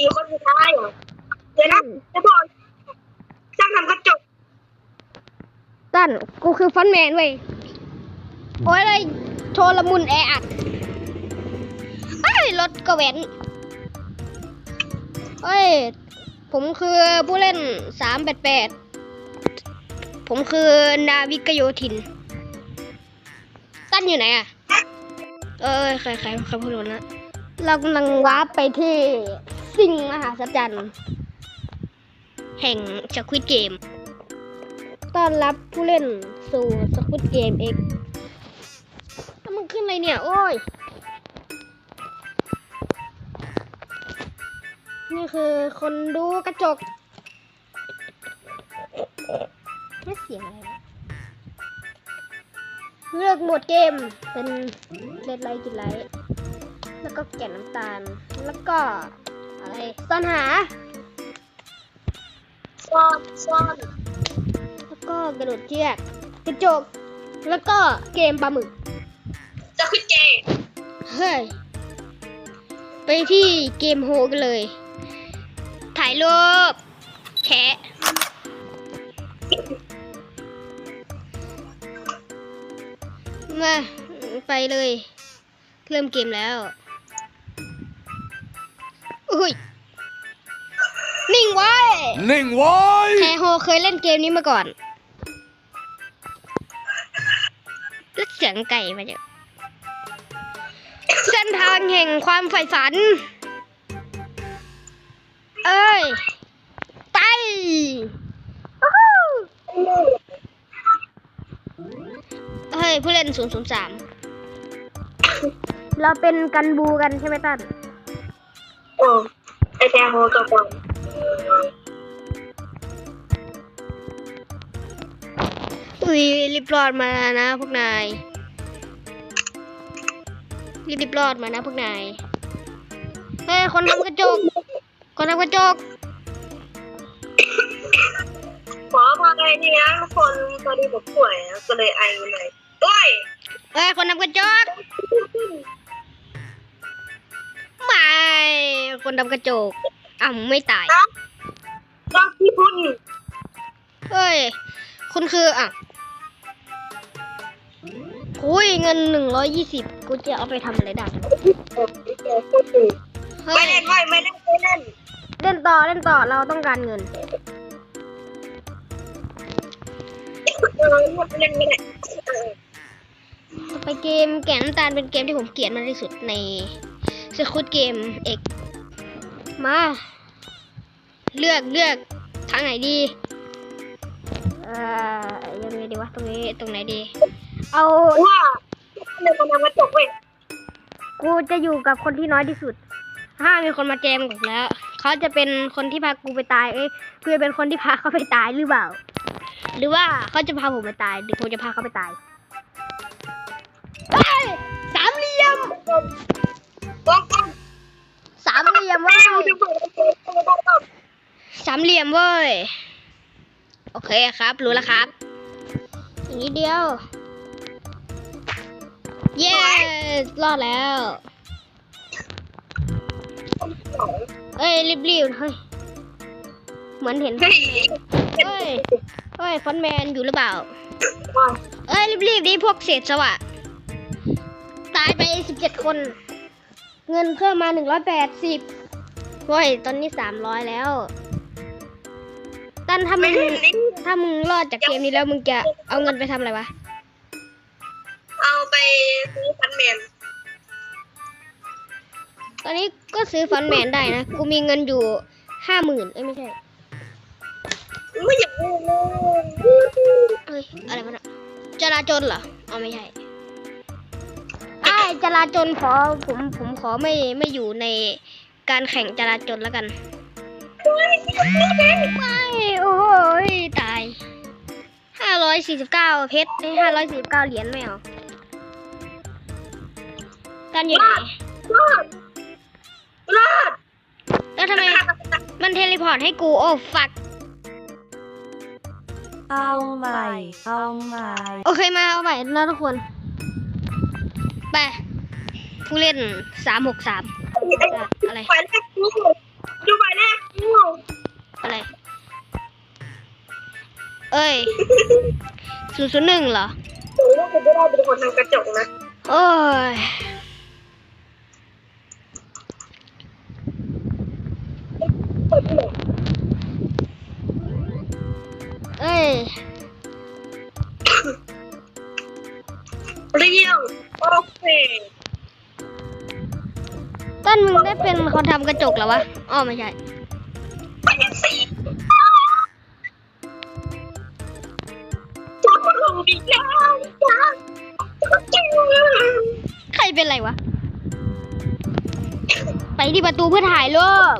สี่คนสุดท้ายเหรอเดี๋ยวนะจะบอกช่างทำกระจกตั้นกูคือฟอนต์แมนเว้ย โอ้ยเลยโชว์ละมุนแออัดเอ้ยรถก็เว้นเอ้ย ผมคือผู้เล่นสามแปดแปดผมคือนาวิกโยธิน ตั้นอยู่ไหนอะเออใครใครใครพูดนะ เรากำลังวาร์ปไปที่ สิ่งมหาสัจจันแห่งสควิตเกมต้อนรับผู้เล่นสู่สควิตเกมเอ็กแล้วมันขึ้นอะไรเนี่ย โอ้ย นี่คือคนดูกระจกนี่เสียงอะไรเลือกโหมดเกมเป็นเลดไลท์กินไลท์แล้วก็แก่น้ำตาล แล้วก็ อะไรซ่อนหาซ่อนซ่อนแล้วก็กระโดดเชือกกระจก แล้วก็เกมปลาหมึกจะขึ้นเจเฮ้ยไปที่เกมโฮกันเลย ถ่ายรูปแชะมาไปเลย เริ่มเกมแล้ว อุ้ยนิ่งไว้นิ่งไว้แฮโฮเคยเล่นเกมนี้มาก่อนแล้วเสียงไก่มาจากเส้นทางแห่งความใฝ่ฝัน เอ้ย ไปวู้ฮู้เฮ้ย ผู้เล่น 003 เราเป็นกันบูกันใช่ไหมตั้น เออไอแทนโฮกับผมอุ้ยรีบรอดมานะพวกนายรีบรอดมานะพวกนาย เฮ้ยคนทำกระจก คนทำกระจกขอพาไปนี่นะทุกคนพอดีผมป่วยนะก็เลยไอหน่อยโอ้ยเฮ้ยคนทำกระจก ไม่คนทำกระจกอะไม่ตายนะต้องพี่พุ่นเฮ้ย คุณคืออะคุยเงินหนึ่งร้อยยี่สิบกูจะเอาไปทำอะไรได้เฮ้ไม่ยเล่นไม่ไม่เล่นไม่เล่นเล่นต่อเล่นต่อเราต้องการเงินเออเล่นไม่ได้เออต่อไปเกมแก่นน้ำตาลเป็นเกมที่ผมเกลียดมากที่สุดใน สคุดเกมเอกมา เลือกเลือกทางไหนดีเอ่อยังไงดีวะตรงนี้ตรงไหนดี เอาว่าเล่นคนทำกระจกเว้ยกูจะอยู่กับคนที่น้อยที่สุด ถ้ามีคนมาแจมกูแล้ว เขาจะเป็นคนที่พากูไปตาย เอ้ยกูจะเป็นคนที่พาเขาไปตายหรือเปล่า หรือว่าเขาจะพาผมไปตาย หรือผมจะพาเขาไปตายเฮ้ยสามเหลี่ยมกล้องกล้อง สามเหลี่ยมเว้ยเอาจะเปิดเปิดเปิดเปิดเปิดสามเหลี่ยมเว้ย โอเคครับ รู้แล้วครับอีกนิดเดียว เย้ รอดแล้ว เอ้ย รีบๆเฮ้ย เหมือนเห็น เฮ้ย เฮ้ยเฮ้ยฟอนต์แมนอยู่หรือเปล่าว่า เอ้ย รีบๆดิพวกเศษสวะ ตายไปสิบเจ็ดคน เงินเพิ่มมาหนึ่งร้อยแปดสิบเฮ้ย ตอนนี้สามร้อยแล้ว ตันถ้ามึงถ้ามึงรอดจากเกมนี้แล้วมึงจะเอาเงินไปทำอะไรวะ เอาไปซื้อฟันแมนตอนนี้ก็ซื้อฟอนต์แมนได้นะ กูมีเงินอยู่ห้าหมื่นเอ้ยไม่ใช่ไม่อยากเล่นเลยเอ้ยอะไรมันอะจราจรเหรออ๋อไม่ใช่ไอ้าย จราจรขอผมผมขอไม่ไม่อยู่ในการแข่งจราจรแล้วกันไม่โอ้ยตายห้าร้อยสี่สิบเก้าเพชรห้าร้อยสี่สิบเก้าเหรียญไม่เอากันอยู่ไหนรอดรอดแล้วทำไมมันเทเลพอร์ตให้กูโอ้ฟักเอาใหม่ เอาใหม่ โอเคมาเอาใหม่นะทุกคน ไป ผู้เล่นสามหกสามอะไรดูหมแรกดูอะไร เอ้ยศูนย์ศูนย์หนึ่งเหรอ หนูว่าคุณไม่ได้เป็นคนทำกระจกนะ โอ้ย ต้นมึงได้เป็นคนทำกระจกเหรอวะอ๋อไม่ใช่ไปกันสิจะมาลงดีแล้วจ้าจริงใครเป็นไรวะ ไปที่ประตูเพื่อถ่ายรูป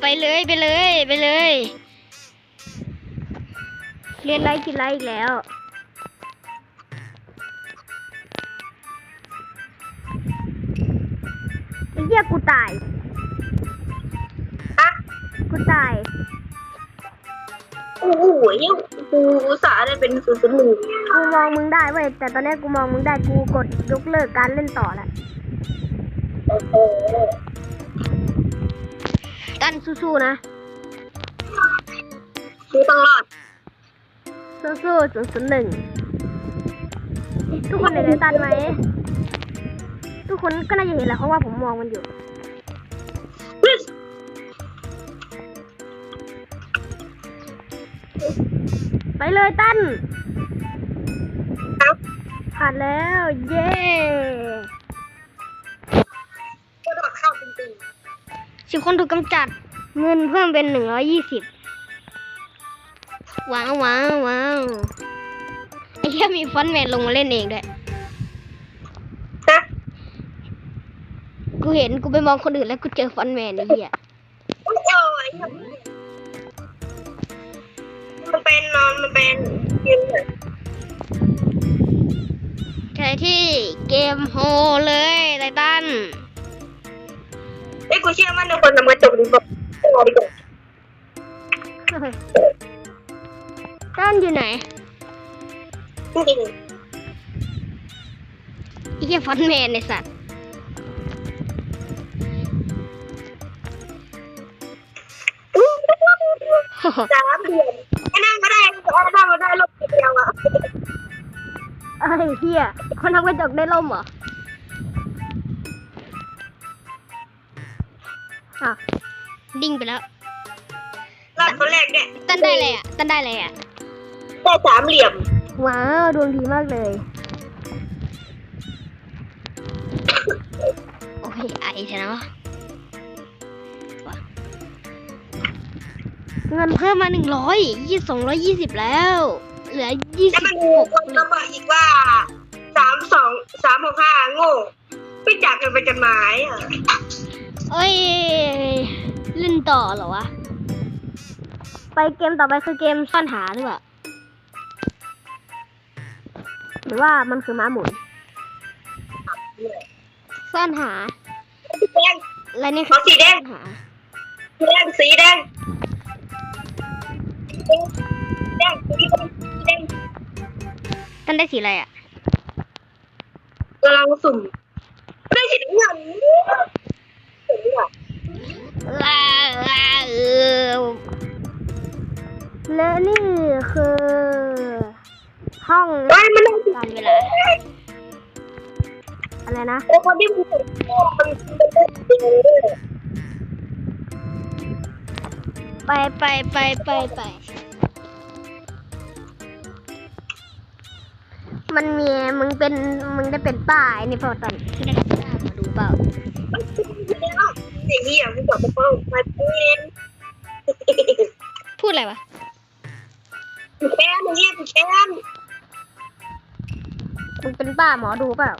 ไปเลยไปเลยไปเลย เรียนไรกินไรอีกแล้ว เหี้ยกูตายอะกูตายโอ้โหยังกูอุตส่าห์ได้เป็นศูนย์ศูนย์หนึ่งกูมองมึงได้เว้ยแต่ตอนนี้กูมองมึงได้กูกดยกเลิกการเล่นต่อแล้วโอ้โหกันสู้ๆนะกูต้องรอดสู้ๆศูนย์ศูนย์หนึ่งทุกคนเห็นไอ้ตันไหม ทุกคนก็น่าจะเห็นแหละเพราะว่าผมมองมันอยู่ ไปเลยตั้นครับผ่านแล้ว เย้กระโดดเข้าจริงสิบคนถูกกำจัด เงินเพิ่มเป็นหนึ่งร้อยี่สิบว้าวว้าวว้าวไอ้เหี้ยมีฟอนต์แมนลงมาเล่นเองด้วย ๆนะ กูเห็นกูไปมองคนอื่นแล้วกูเจอฟอนต์แมนไอ้เหี้ยโอ้ยเอ้ยมันเป็นนอนมันเป็นยืนเลยใช่ที่เกมโฮเลยไททันไอ้ยกูเชื่อมั่นในคนทำกระจกดีกว่าเอาดีกว่าตั้นอยู่ไหนจริงไอ้เหี้ยฟอนต์แมนไอสัตว์ สามเดือนไอ้นั่งก็ได้ไอ้นั่งก็ได้ลบเดียวอะเอ้ยเหี้ยคนทำกระจกได้ล่มเหรออะดิ้งไปแล้วรอบคนแรกเนี่ยตั้นได้เลยอะตั้นได้เลยอะได้สามเหลี่ยม ว้าวดวงดีมากเลย เงินเพิ่มมาหนึ่งร้อยยี่สองร้อยยี่สิบแล้ว เหลือยี่แล้วสิบมันหมีกคนก็บอกอีกว่าสามสองสามหกห้าโง่ไม่จากกันไปกันหมายอะเอ้ยเล่นต่อเหรอวะ ไปเกมต่อไปคือเกมซ่อนหาหรือเปล่าหรือว่ามันคือม้าหมุนซ่อนหา สีแดงอะไรนี่ขอสีแดงซ่อนหา สีแดงสีแดง แดงสีแดงสีแดงท่านได้สีอะไรอะกำลังสุ่มได้สีน้ำเงินสีเหลืองลาลาเออและนี่คือ ห้องเฮ้ยมันได้สีการเวลาอะไรนะไอ้คนที่มันสุ่มมันได้สีเหลือง ไปไปไปไปไป มันมีมึงเป็นมึงได้เป็นป้าไอ้นี่พอตอนที่ได้ป้ามาดูเปล่าไอ้เหี้ยมึงบอกว่ามาเป็นพูดอะไรวะกูแค้นไอ้เหี้ยกูแค้นมึงเป็นป้าหมอดูเปล่า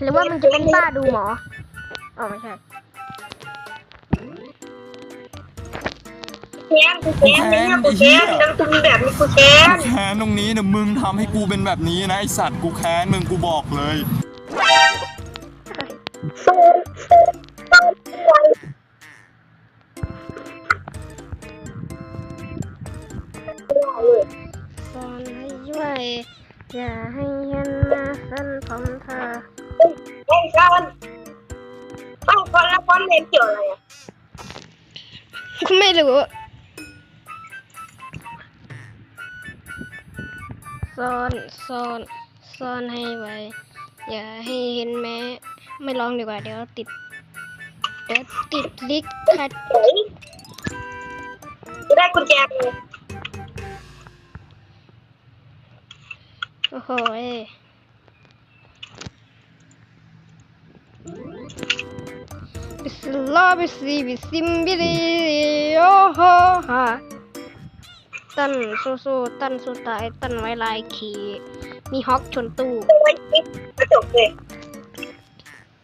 หรือว่ามึงจะเป็นป้าดูหมออ๋อไม่ใช่ ค้นกูแค้นไอ้เหี้ยกูแค้นดังตุ้มแบบนี้กูแค้นแค้นตรงนี้เนี่ยมึงทำให้กูเป็นแบบนี้นะไอสัตว์กูแค้นมึงกูบอกเลยสู้สู้ไว้สอนให้ช่วยอย่าให้เห็นหน้าเส้นผมเธอไอ้ชอนไอ้คนละคนเรียนเกี่ยวอะไรอะไม่รู้ ซ่อนซ่อนซ่อนให้ไว้ อย่าให้เห็นแม้ ไม่ร้องดีกว่า เดี๋ยวติด เดี๋ยวติดลิกคัดเฮ้ยกูได้กุญแจเลยโอ้โหยบิสลาบิซีบิซิมบิลีโอ้โหฮะ ตันสู้สู้ๆตันสู้ตาย ตันไว้ลายขี่มีฮอกชนตู้ไว้ปิดกระจกเลย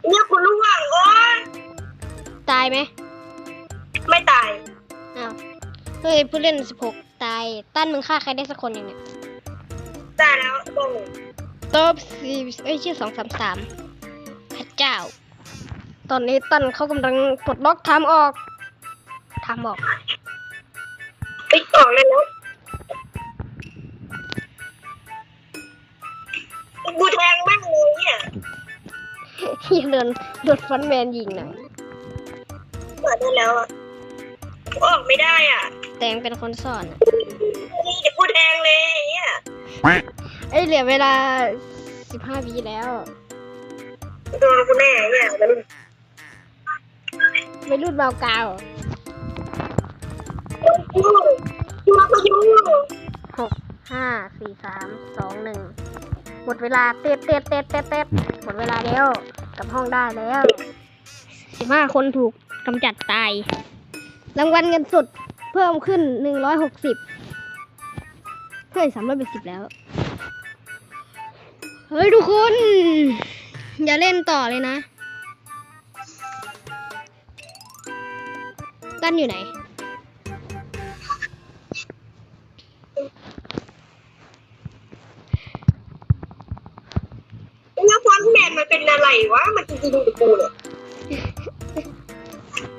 เนี่ยคุณรู้ว่างโอ้ยตายไหม ไม่ตาย อ้าว เฮ้ยผู้เล่น16ตาย ตั้นมึงฆ่าใครได้สักคนยังเนี่ยตายแล้วบ้องตบสี่เอ้ยชื่อสองสามสามพระเจ้า ตอนนี้ตั้นเขากำลังปลดล็อกทำออกทำออกปิดออกเลยแล้ว กูแทงแม่งเลยเนี่ยยังเดินโดนฟันแมนยิงนะเปิดได้แล้วอะกูออกไม่ได้อะแตงเป็นคนสอนอะนี่เดี๋ยวกูแทงเลยไอ้เนี่ยเอ้ยเหลือเวลา15วิแล้วโดนกูแน่ไอ้เนี่ยมันไม่รุ่นเบากาวยูยูมาพยูหกห้าสี่สามสองหนึ่งห มดเวลาเต็ดเต็ดเต็ดเต็ดเต็ดหมดเวลาแล้วกลับห้องได้แล้วสิบห้าคนถูกกำจัดตาย รางวัลเงินสดเพิ่มขึ้นหนึ่งร้อยหกสิบเฮ้ยสามร้อยแปดสิบแล้ว เฮ้ยทุกคน อย่าเล่นต่อเลยนะตั้นอยู่ไหน ฟอนต์แมนมันเป็นอะไรวะ มันจริงๆกับกูเนี่ย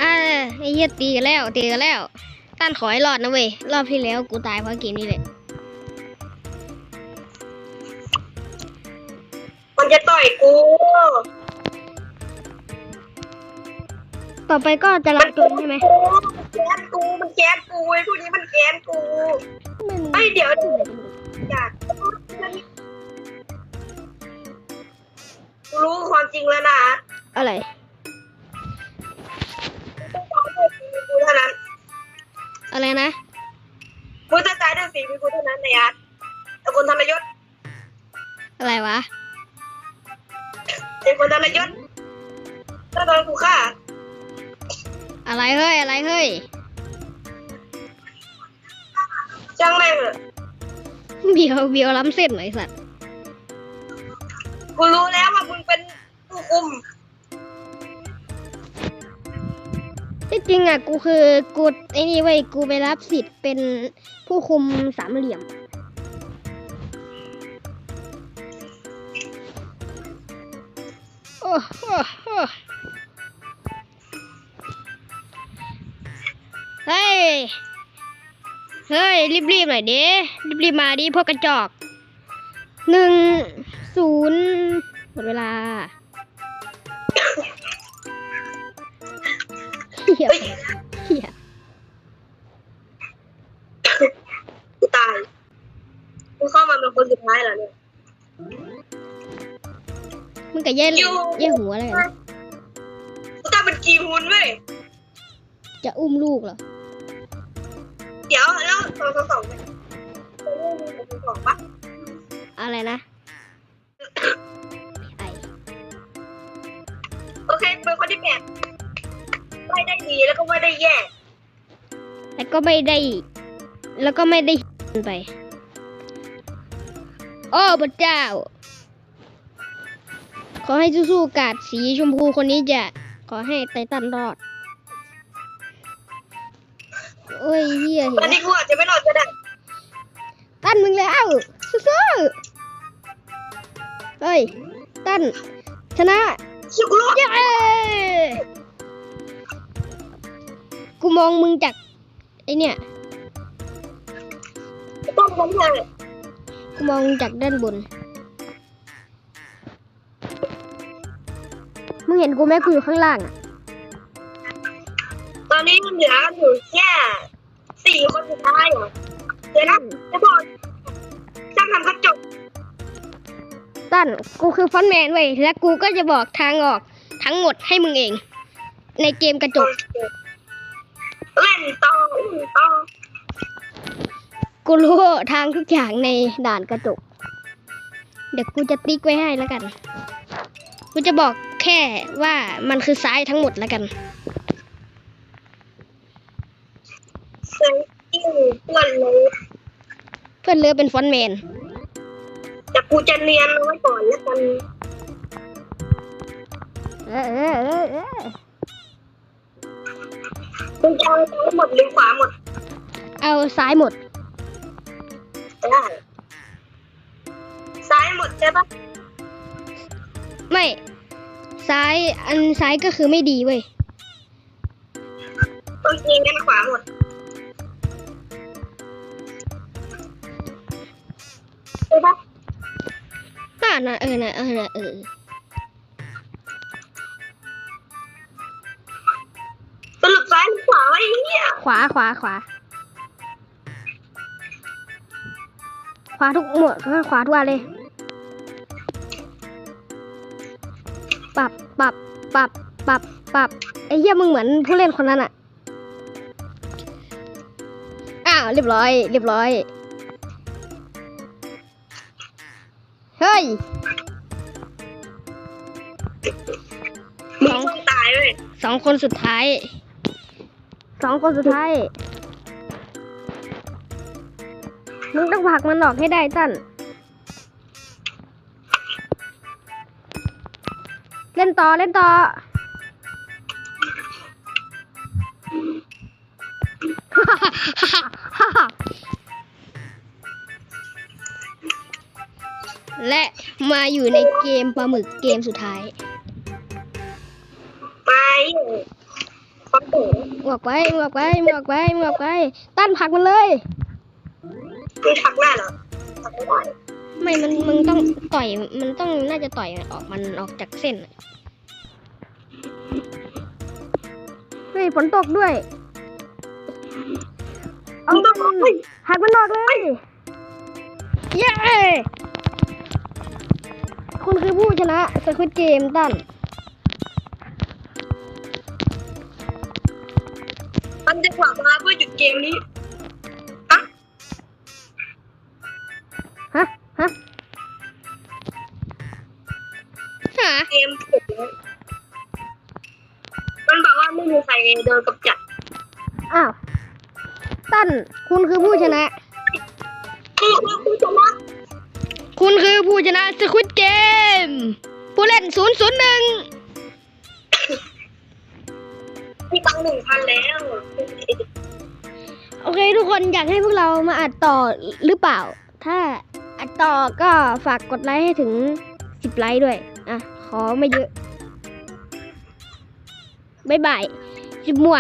อ่าไอ้เหี้ยตีกันแล้วตีกันแล้วตั้นขอให้รอดนะเว้ยรอบที่แล้วกูตายเพราะเกมนี้เลยมันจะต่อยกู ต่อไปก็จะรับตัวใช่ไหมแก๊สกูมันแก๊สกูไอ้พวกนี้มันแก๊สกูไอ้ยเดี๋ยว กูรู้ความจริงแล้วนะอะไรกูเท่านั้นอะไรนะกูจะตายด้วยฝีมือกูเท่านั้นในอาร์ตแต่คนทรยศอะไรวะเป็นคนทรยศถ้าโดนกูฆ่าอะไรเฮ้ยอะไรเฮ้ยช่างแม่งเถอะเบียวเบียวล้ำเส้นหน่อยสัตว์กูรู้แล้ว ว่ามึงเป็นผู้มที่จริงอะกูคือกูไอ้นี่เว้ยกูไปรับสิทธิ์เป็นผู้คุมสามเหลี่ยม โอ้โหโอ้เฮ้ย เฮ้ย รีบๆหน่อยดิรีบๆมาดิพวกกระจอกหนึ่งศูนย์หมดเวลา เฮียเฮียกูตายกูเข้ามาเป็นคนสุดท้ายแล้วเนี่ยมึงกับแย่อยู่แย่หัวอะไรกันกูตายเป็นกีฮุนเว้ยจะอุ้มลูกเหรอ เดี๋ยวแล้วสองสองสองเนี่ยสองสองปะอะไรนะ เคเป็นคนที่แปดไม่ได้ดีแล้วก็ไม่ได้แย่ แล้วก็ไม่ได้ แล้วก็ไม่ได้ไป โอ้พระเจ้า ขอให้สู้ๆกาดสีชมพูคนนี้จะ ขอให้ไททันรอด โอ้ยเฮียตเห็อนนนี้กูอาจจะไม่รอดก็ได้ ตั้นมึงแล้วสู้ๆเฮ้ย ตั้นชนะ ชิกูรอดเย้กูมองมึงจากไอเนี่ยต้องทำไงกูมองจากด้านบน มึงเห็นกูไหมกูอยู่ข้างล่างอะตอนนี้มันเหลืออยู่แค่สี่คนสุดท้ายเหรอเดี๋ยวนะจะบอกช่างทำกระจก ตั้นกูคือฟอนต์แมนเว้ย และกูก็จะบอกทางออกทั้งหมดให้มึงเอง ในเกมกระจก เล่นต่อเล่นต่อกูรู้ทางทุกอย่างในด่านกระจก เดี๋ยวกูจะติ๊กไว้ให้แล้วกัน กูจะบอกแค่ว่ามันคือซ้ายทั้งหมดแล้วกันเซ็งกิ้งเพื่อนเลยเพื่อนเรือเป็นฟอนต์แมน แต่กูจะเนียนเอาไว้ก่อนแล้วกันเออเออเออเออมึงจะเอาซ้ายหมดหรือขวาหมดเอาซ้ายหมดได้ซ้ายหมดใช่ปะไม่ซ้ายอันซ้ายก็คือไม่ดีเว้ยโอเคงั้นขวาหมดใช่ปะ น่านะเออนะเออนะเออสรุปซ้ายหรือขวาวะไอ้เหี้ยขวาขวาขวาขวาทุกหมวดขวาทุกอันเลยปรับปรับปรับปรับปรับไอ้เหี้ยมึงเหมือนผู้เล่นคนนั้นอะอ้าวเรียบร้อย เรียบร้อย ยมึงต้องตายเลยสองคนสุดท้าย สองคนสุดท้าย มึงต้องผลักมันออกให้ได้ตั้นเล่นต่อ เล่นต่อ และมาอยู่ในเกมปลาหมึกเกมสุดท้าย ไปขอโทษมึงออกไปมึงออกไปมึงออกไปมึงออกไป ตั้นผลักมันเลยมึงทักได้เหรอทักไม่ได้ไม่มันมึงต้องต่อยมันต้องน่าจะต่อยออกมันออกจากเส้นอะเฮ้ยฝนตกด้วยเอามึงต้องเฮ้ยหักมันออกเลย เย้ คุณคือผู้ชนะสควิตเกมตั้นมันจะกว่ามาเพื่อหยุดเกมนี้อะฮะฮะหาเกมเสร็จแล้วมันบอกว่าไม่มีใครโดนกำจัดอ้าวตั้นคุณคือผู้ชนะคือคือคือชนะ คุณคือผู้ชนะสควิตเกม ผู้เล่น 001 มีตังหนึ่งพันแล้วโอเค ทุกคนอยากให้พวกเรามาอัดต่อหรือเปล่า ถ้าอัดต่อก็ฝากกดไลค์ให้ถึง 10 ไลค์ด้วย อะ ขอไม่เยอะ บ๊ายบายจิบมั่ว